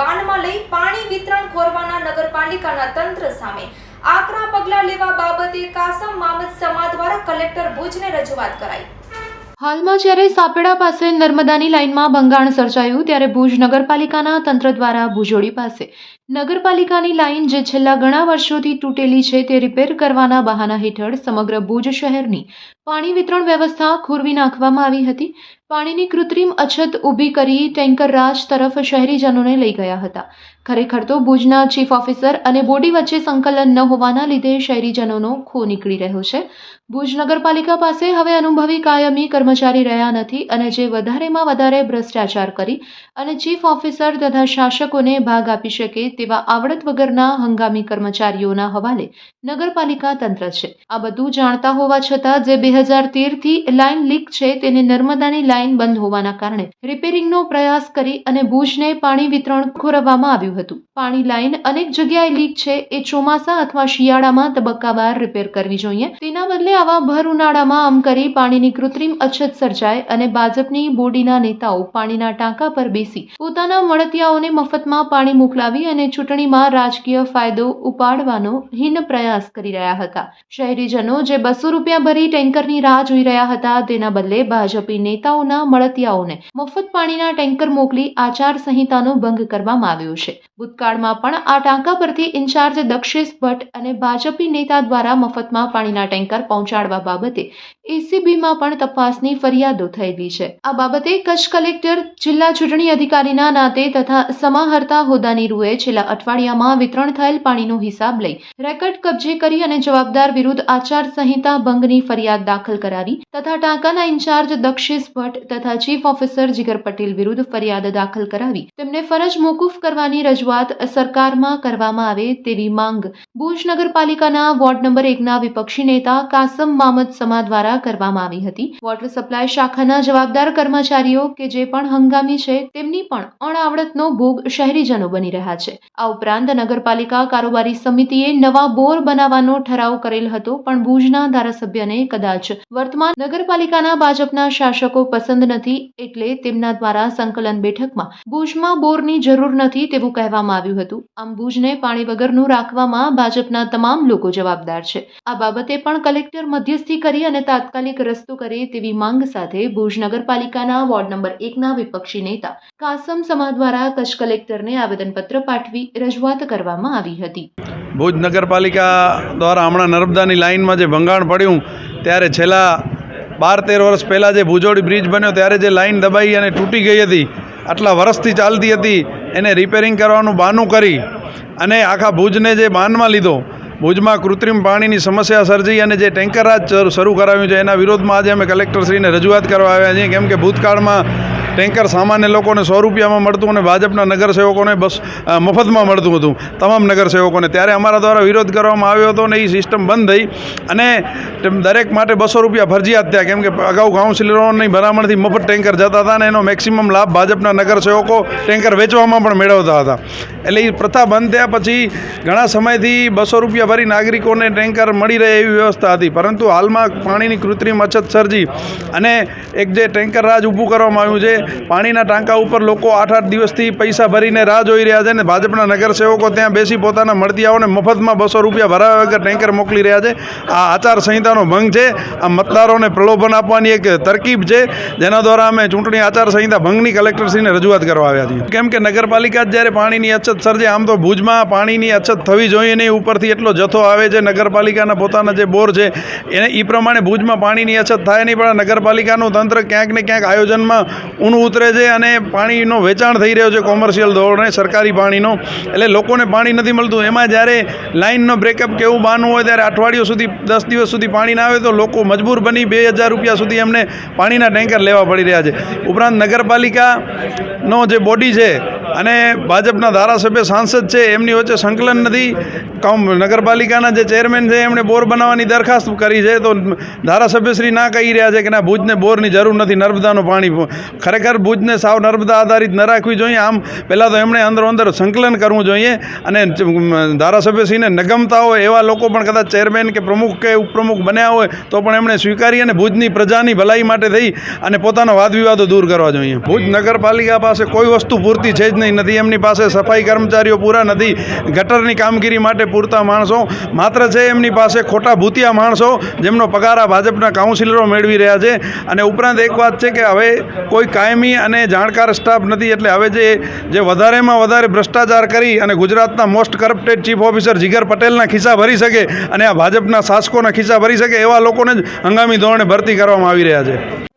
બાનમાં લઈ પાણી વિતરણ ખોરવાના નગરપાલિકાના તંત્ર સામે. આકરા પગલાં લેવા બાબતે કાસમ મામદ સમા દ્વારા કલેક્ટર ભુજને રજૂઆત કરાઈ. હાલમાં જ્યારે સાપેડા પાસે નર્મદાની લાઇનમાં ભંગાણ સર્જાયું, ત્યારે ભુજ નગરપાલિકાના તંત્ર દ્વારા ભુજોડી પાસે. નગરપાલિકાની લાઇન જે છેલ્લા ઘણા વર્ષોથી તૂટેલી છે તે રિપેર કરવાના બહાના હેઠળ સમગ્ર ભુજ શહેરની પાણી વિતરણ વ્યવસ્થા ખોરવી નાખવામાં આવી હતી. પાણીની કૃત્રિમ અછત ઊભી કરી ટેન્કર રાજ તરફ શહેરીજનોને લઈ ગયા હતા. ખરેખર તો ભુજના ચીફ ઓફિસર અને બોડી વચ્ચે સંકલન ન હોવાના લીધે શહેરીજનોનો ખો નીકળી રહ્યો છે. ભુજ નગરપાલિકા પાસે હવે અનુભવી કાયમી કર્મચારી રહ્યા નથી અને જે વધારેમાં વધારે ભ્રષ્ટાચાર કરી અને ચીફ ઓફિસર તથા શાસકોને ભાગ આપી શકે તેવા આવડત વગરના હંગામી કર્મચારીઓના હવાલે નગરપાલિકા તંત્ર છે. આ બધું જાણતા હોવા છતાં જે બે હજાર તેરથી લાઇન લીક છે તેને નર્મદાની લાઇન બંધ હોવાના કારણે રિપેરિંગનો પ્રયાસ કરી અને ભુજને પાણી વિતરણ ખોરવવામાં આવ્યું હતું. પાણી લાઇન અનેક જગ્યાએ લીક છે, એ ચોમાસા અથવા શિયાળામાં તબક્કાવાર રિપેર કરવી જોઈએ. તેના બદલે આવા ભર ઉનાળામાં આમ કરી પાણીની કૃત્રિમ અછત સર્જાય અને ભાજપની બોડીના નેતાઓ પાણીના ટાંકા પર બેસી પોતાના મળતિયાઓને મફતમાં પાણી મોકલાવી અને ચૂંટણીમાં રાજકીય ફાયદો ઉપાડવાનો હિન પ્રયાસ કરી રહ્યા હતા. શહેરીજનો જે બસો રૂપિયા ભરી ટેન્કરની રાહ જોઈ રહ્યા હતા. તેના બદલે ભાજપી નેતાઓના મળતિયાઓને મફત પાણીના ટેન્કર મોકલી આચાર સંહિતાનો ભંગ કરવામાં આવ્યો છે. ભૂતકાળમાં પણ આ ટાંકા પરથી ઇન્ચાર્જ દક્ષેશ ભટ્ટ અને ભાજપી નેતા દ્વારા મફતમાં પાણીના ટેન્કર પહોંચાડવા બાબતે એસીબીમાં પણ તપાસની ફરિયાદો થયેલી છે. આ બાબતે કચ્છ કલેક્ટર, જિલ્લા ચૂંટણી અધિકારીના નાતે તથા સમાહર્તા હોદ્દાની રૂએ છેલ્લા અઠવાડિયામાં વિતરણ થયેલ પાણીનો હિસાબ લઈ રેકર્ડ કબજે કરી અને જવાબદાર વિરુદ્ધ આચાર સંહિતા ભંગની ફરિયાદ દાખલ કરાવી તથા ટાંકાના ઇન્ચાર્જ દક્ષેશ ભટ્ટ તથા ચીફ ઓફિસર જીગર પટેલ વિરુદ્ધ ફરિયાદ દાખલ કરાવી તેમને ફરજ મોકૂફ કરવાની રજૂઆત સરકારમાં કરવામાં આવે તેવી માંગ. ભુજ નગરપાલિકાના વોર્ડ નંબર એકના વિપક્ષી નેતા કાસમ મામદ સમા દ્વારા કરવામાં આવી હતી. વોટર સપ્લાય શાખાના જવાબદાર કર્મચારીઓ કે જે પણ હંગામી છે, તેમની પણ અણઆવડતનો ભોગ શહેરીજનો બની રહ્યા છે. આ ઉપરાંત નગરપાલિકા કારોબારી સમિતિએ નવા બોર બનાવવાનો ઠરાવ કરેલ હતો, પણ ભુજના ધારાસભ્યને કદાચ વર્તમાન નગરપાલિકાના ભાજપના શાસકો પસંદ નથી, એટલે તેમના દ્વારા સંકલન બેઠકમાં ભુજમાં બોરની જરૂર નથી તેવું કહેવામાં આવ્યું હતું. આમ ભુજને પાણી વગરનું રાખવામાં ભાજપના તમામ લોકો જવાબદાર છે. આ બાબતે પણ કલેક્ટર મધ્યસ્થી કરી અને તાત્કાલિક રસ્તો કરે તેવી માંગ સાથે ભુજ નગરપાલિકાના વોર્ડ નંબર એકના વિપક્ષી નેતા કાસમ સમા દ્વારા કચ્છ કલેક્ટરને આવેદનપત્ર પાઠવી રજૂઆત કરવામાં આવી હતી. ભુજ નગરપાલિકા દ્વારા હમણાં નર્મદાની લાઇનમાં જે ભંગાણ પડ્યું, ત્યારે છેલ્લા બાર તેર વર્ષ પહેલાં જે ભુજોડી બ્રિજ બન્યો, ત્યારે જે લાઇન દબાઈ અને તૂટી ગઈ હતી, આટલા વર્ષથી ચાલતી હતી એને રિપેરિંગ કરવાનું બહાનું કરી અને આખા ભુજને જે બાનમાં લીધો, ભુજમાં કૃત્રિમ પાણીની સમસ્યા સર્જી અને જે ટેન્કર રાજ શરૂ- શરૂ કરાવ્યું છે, એના વિરોધમાં આજે અમે કલેક્ટરશ્રીને રજૂઆત કરવા આવ્યા છીએ. કેમ કે ભૂતકાળમાં ટેન્કર સામાન્ય લોકોને સો રૂપિયામાં મળતું અને ભાજપના નગરસેવકોને બસ મફતમાં મળતું હતું. તમામ નગરસેવકોને. ત્યારે અમારા દ્વારા વિરોધ કરવામાં આવ્યો હતો અને એ સિસ્ટમ બંધ થઈ અને દરેક માટે બસો રૂપિયા ફરજિયાત થયા. કેમ કે અગાઉ કાઉન્સિલરોની ભલામણથી મફત ટેન્કર જતા હતા અને એનો મેક્સિમમ લાભ ભાજપના નગરસેવકો ટેન્કર વેચવામાં પણ મેળવતા હતા. એટલે એ પ્રથા બંધ થયા પછી ઘણા સમયથી બસો રૂપિયા ભરી નાગરિકોને ટેન્કર મળી રહે એવી વ્યવસ્થા હતી. પરંતુ હાલમાં પાણીની કૃત્રિમ અછત સર્જી અને એક જે ટેન્કર રાજ ઊભું કરવામાં આવ્યું છે પાણીના ટાંકા ઉપર લોકો આઠ આઠ દિવસથી પૈસા ભરીને રાહ જોઈ રહ્યા છે ને ભાજપના નગરસેવકો ત્યાં બેસી પોતાના મળદિયાઓને મફતમાં બસો રૂપિયા ભરાવ્યા વગર ટેન્કર મોકલી રહ્યા છે. આ આચાર સંહિતાનો ભંગ છે. આ મતદારોને પ્રલોભન આપવાની એક તરકીબ છે. જેના દ્વારા અમે ચૂંટણી આચાર સંહિતા ભંગની કલેક્ટરશ્રીને રજૂઆત કરવા આવ્યા છીએ. કેમ કે નગરપાલિકા જ જ્યારે પાણીની અછત સર્જે, આમ તો ભુજમાં પાણીની અછત થવી જોઈએ નહીં. ઉપરથી એટલો જથ્થો આવે છે નગરપાલિકાના પોતાના જે બોર છે, એને એ પ્રમાણે ભુજમાં પાણીની અછત થાય નહીં. પણ નગરપાલિકાનું તંત્ર ક્યાંક ને ક્યાંક આયોજનમાં ઊણું ઉતરે છે અને પાણીનો વેચાણ થઈ રહ્યો છે કોમર્શિયલ ધોરણે, સરકારી પાણીનો. એટલે લોકોને પાણી નથી મળતું. એમાં જ્યારે લાઇનનો બ્રેકઅપ કે એવું બહાનું હોય ત્યારે અઠવાડિયું સુધી, દસ દિવસ સુધી પાણી ના આવે તો લોકો મજબૂર બની બે હજાર રૂપિયા સુધી એમને પાણીના ટેન્કર લેવા પડી રહ્યા છે. ઉપરાંત નગરપાલિકાનો જે બોડી છે અને ભાજપના ધારાસભ્ય સાંસદ છે, એમની વચ્ચે સંકલન નથી. કામ નગરપાલિકાના જે ચેરમેન છે, એમણે બોર બનાવવાની દરખાસ્ત કરી છે. તો ધારાસભ્યશ્રી ના કહી રહ્યા છે કે ના, ભુજને બોરની જરૂર નથી, નર્મદાનું પાણી ખરેખર ભુજને સાવ નર્મદા આધારિત ન રાખવી જોઈએ. આમ પહેલાં તો એમણે અંદરો અંદર સંકલન કરવું જોઈએ અને ધારાસભ્યશ્રીને નગમતા હોય એવા લોકો પણ કદાચ ચેરમેન કે પ્રમુખ કે ઉપપ્રમુખ બન્યા હોય તો પણ એમણે સ્વીકારી અને ભુજની પ્રજાની ભલાઈ માટે થઈ અને પોતાના વાદ વિવાદો દૂર કરવા જોઈએ. ભુજ નગરપાલિકા પાસે કોઈ વસ્તુ પૂરતી છે જ નહીં. વ્યવસ્થિત નથી એમની પાસે સફાઈ કર્મચારીઓ પૂરા નથી. ગટરની કામગીરી માટે પૂરતા માણસો. માત્ર છે એમની પાસે ખોટા ભૂતિયા માણસો જેમનો પગાર આ ભાજપના કાઉન્સિલરો મેળવી રહ્યા છે. અને ઉપરાંત એક વાત છે કે હવે કોઈ કાયમી અને જાણકાર સ્ટાફ નથી, એટલે હવે જે જે વધારેમાં વધારે ભ્રષ્ટાચાર કરી અને ગુજરાતના most corrupted chief officer Jigar પટેલના ખિસ્સા ભરી શકે અને આ ભાજપના શાસકોના ખિસ્સા ભરી શકે એવા લોકોને જ હંગામી ધોરણે ભરતી કરવામાં આવી રહ્યા છે.